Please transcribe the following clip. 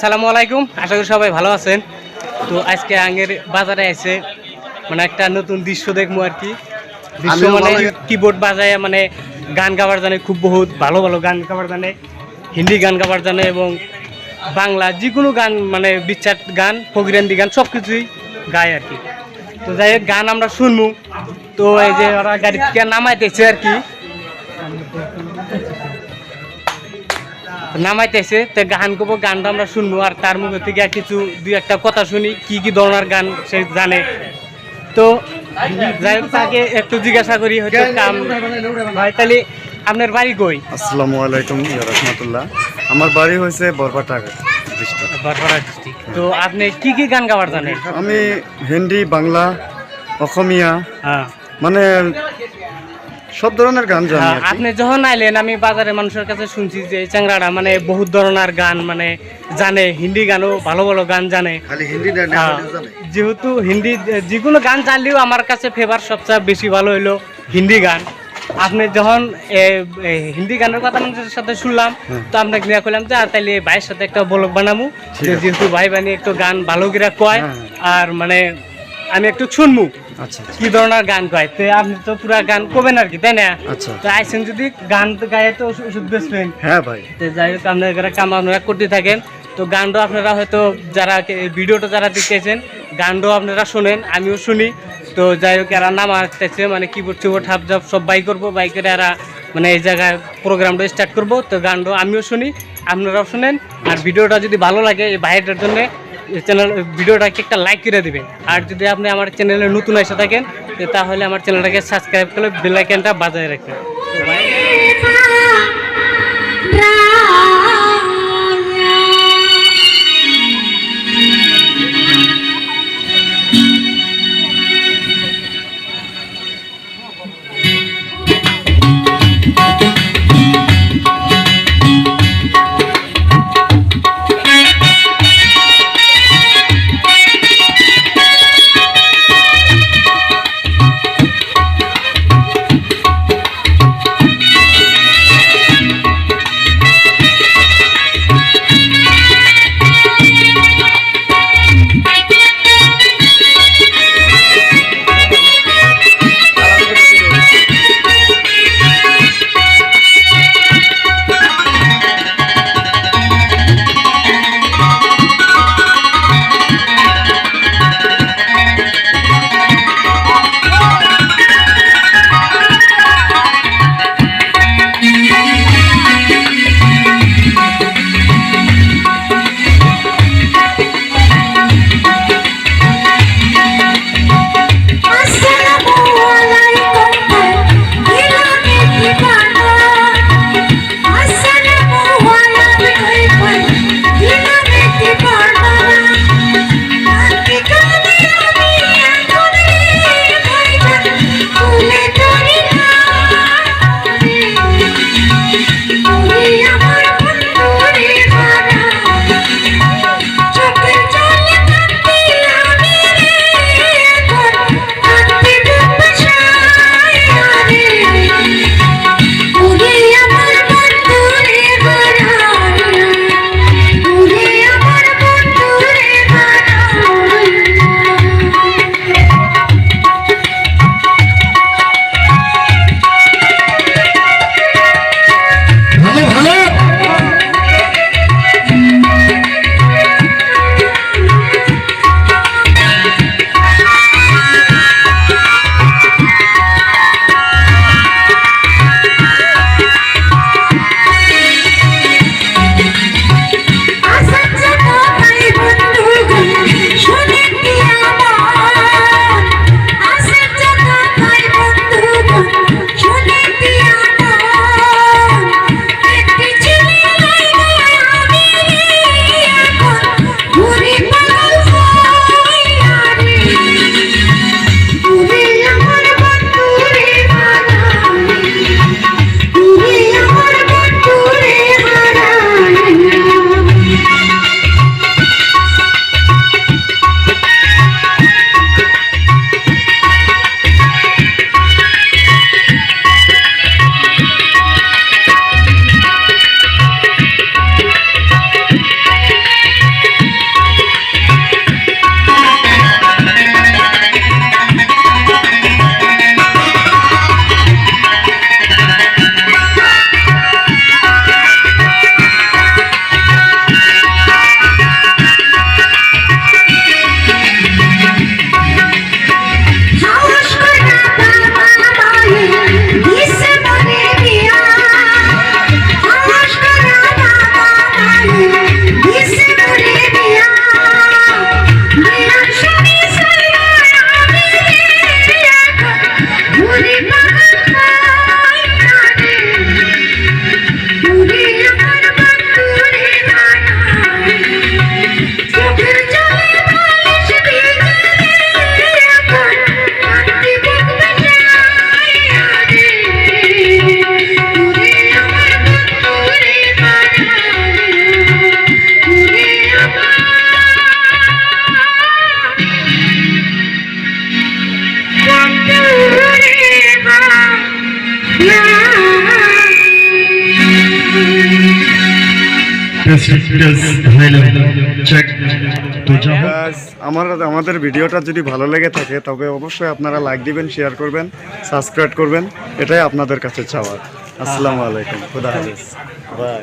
আসসালামু আলাইকুম। আশা করি সবাই ভালো আছেন। তো আজকে আঙ্গের বাজারে আছে মানে একটা নতুন দৃশ্য দেখব আর কি। দৃশ্য মানে কিবোর্ড বাজায় মানে গান গাবার জানে খুব বহুত ভালো ভালো গান গাবার জানে হিন্দি গান গাবার জানে এবং বাংলা যে কোনো গান মানে বিচার গান ফকিরান্দি গান সব কিছুই গায় আর কি। তো যাই হোক গান আমরা শুনব। তো এই যে ওরা গাড়ি নামাইতেছে আর কি। নামাইতেছে তো গান করব গানটা আমরা শুনব আর তার মুখে থেকে কিছু দুই একটা কথা শুনি কি কি ধরনের গান সে জানে। তো যাই হোক তাকে একটু জিজ্ঞাসা করি হয়তো কাম ভাই তাহলে আপনার বাড়ি কই? আসসালামু আলাইকুম রহমতুল্লাহ। আমার বাড়ি হয়েছে বরপাটা তো আপনি কি কি গান গাবার জানেন? আমি হিন্দি বাংলা অসমীয়া হ্যাঁ। মানে সব ধরনের গান জানি হ্যাঁ। আপনি যখন আইলেন আমি বাজারে মানুষের কাছে শুনছি যে চ্যাংরাটা মানে বহুত ধরনের গান মানে জানে হিন্দি গানও ভালো ভালো গান জানে। খালি হিন্দি না হ্যাঁ, যেহেতু হিন্দি যে কোনো গান জানলেও আমার কাছে ফেভার সবচেয়ে বেশি ভালো হইল হিন্দি গান। আপনি যখন হিন্দি গানের কথা মানুষের সাথে শুনলাম তো আপনাকে নিয়ে করলাম যে আর তাইলে ভাইয়ের সাথে একটা ব্লগ বানাবো। যেহেতু ভাই বানিয়ে একটু গান ভালো করে কয় হ্যাঁ, আর মানে আমি একটু শুনব কি ধরনের গান কয়? তো আপনি তো পুরা গান কবেন আর কি তাই না? আচ্ছা। তো আইসেন যদি গান গায়ে তো ওষুধ- বেচবেন। হ্যাঁ ভাই। তো যাই হোক আপনারা কাম আপনারা করতে থাকেন। তো গানটা আপনারা হয়তো যারা ভিডিওটা যারা দেখতেছেন গানটাও আপনারা শোনেন আমিও শুনি। তো যাই হোক এরা নাম আসতেছে মানে কিবোর্ড চিবোর্ড হাফ জাপ সব বাই করব বাইকের এরা মানে এই জায়গায় প্রোগ্রামটা স্টার্ট করব। তো গানটা আমিও শুনি আপনারাও শুনেন। আর ভিডিওটা যদি ভালো লাগে এই ভাইটার জন্য চ্যানেল ভিডিওটাকে একটা লাইক করে দিবেন। আর যদি আপনি আমার চ্যানেলে নতুন এসে থাকেন তাহলে আমার চ্যানেলটাকে সাবস্ক্রাইব করে বেল আইকনটা বাজায় রাখবেন। আমার আমাদের ভিডিওটা যদি ভালো লেগে থাকে, তবে অবশ্যই আপনারা লাইক দিবেন শেয়ার করবেন সাবস্ক্রাইব করবেন, এটাই আপনাদের কাছে চাওয়ার। আসসালামু আলাইকুম, খুদা হাফিজ। বাই